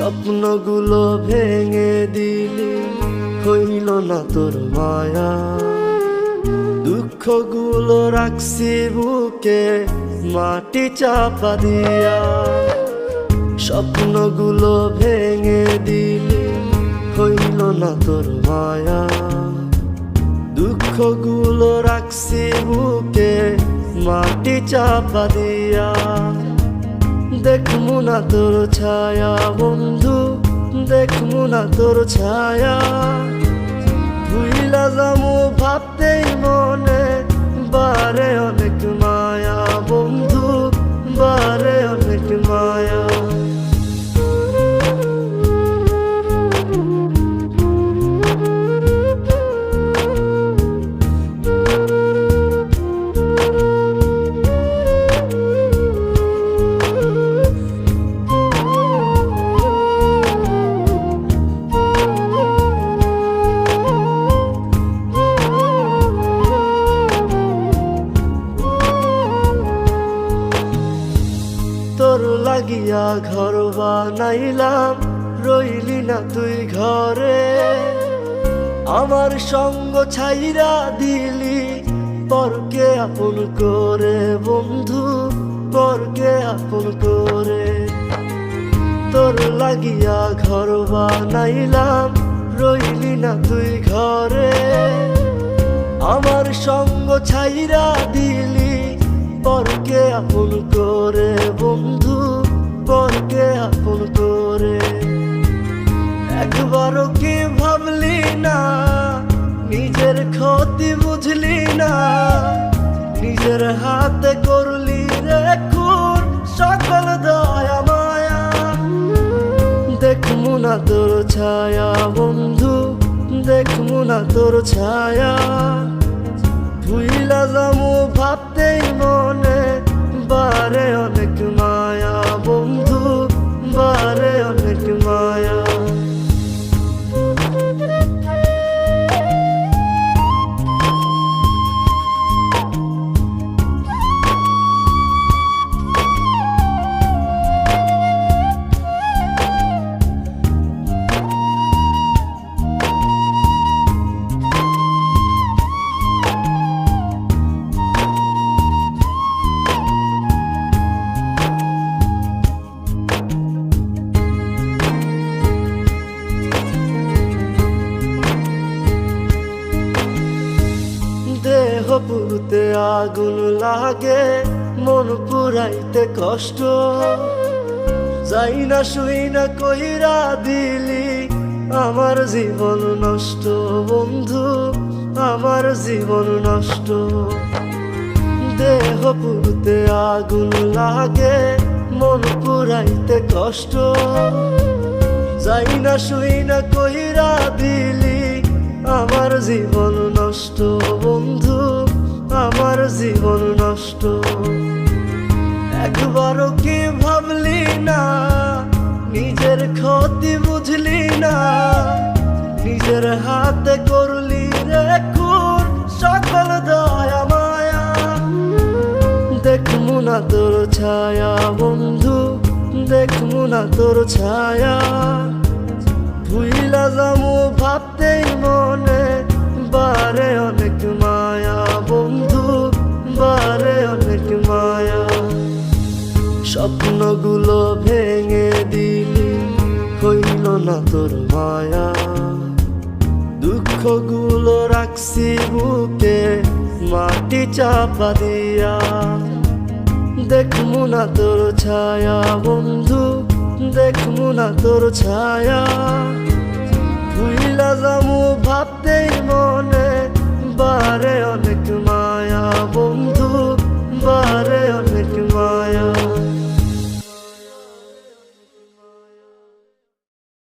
স্বপ্নগুলো ভেঙে দিলি, হইল না তোর মায়া। দুঃখগুলো রাখছি বুকে, মাটি চাপা দিয়া। স্বপ্নগুলো ভেঙে দিলি, হইল না তোর মায়া। দুঃখগুলো রাখছি বুকে, মাটি চাপা দিয়া। দেখমু না তোর ছায়া, বন্ধু দেখ না তোর ছায়া। ভুইলা যামু ভাবতেই মনে, বারে অনেক মায়া, বন্ধু। লাগিয়া ঘর বানাইলাম, রইলি না তুই ঘরে। আমার সঙ্গ ছাইরা দিলি পরকে আপন করে বন্ধু পরকে আপন করে। তোর লাগিয়া ঘর বানাইলাম, রইলি না তুই ঘরে। আমার সঙ্গ ছাইরা দিলি পরকে আপন করে আপন করে একবারও কি ভাবলি না? নিজের ক্ষতি বুঝলি না? নিজের হাতে করলি রে খুন সকল দয়া মায়া। দেখমু না তোর ছায়া, বন্ধু দেখমু না তোর ছায়া। ভুইলা যামু ভাবতেই মনে, বারে অনেক পুরুতে আগুন লাগে, মন পুরাইতে কষ্ট। যাই না শুই না কইরা দিলি, আমার জীবন নষ্ট বন্ধু, আমার জীবন নষ্ট। দেহ পুরুতে আগুন লাগে, মন পুরাইতে কষ্ট। যাই না শুই না কইরা দিলি, আমার জীবন নষ্ট বন্ধু। আমার জীবন নষ্ট। একবারও কি ভাবলি না? নিজের ক্ষতি বুঝলি না? নিজের হাতে করলি রে সকল দয়া মায়া। দেখমু না তোর ছায়া, বন্ধু দেখমু না তোর ছায়া। ভুইলা যামু ভাবতেই মনে, বারে অনেক মায়া স্বপ্নগুলো ভেঙে দিলি, হইল না তোর মায়া। দুঃখগুলো রাখছি বুকে, মাটি চাপা দিয়া। দেখমু না তোর ছায়া, বন্ধু, দেখমু না তোর ছায়া। ভুইলা যামু ভাবতেই মনে, বারে অনেক বারে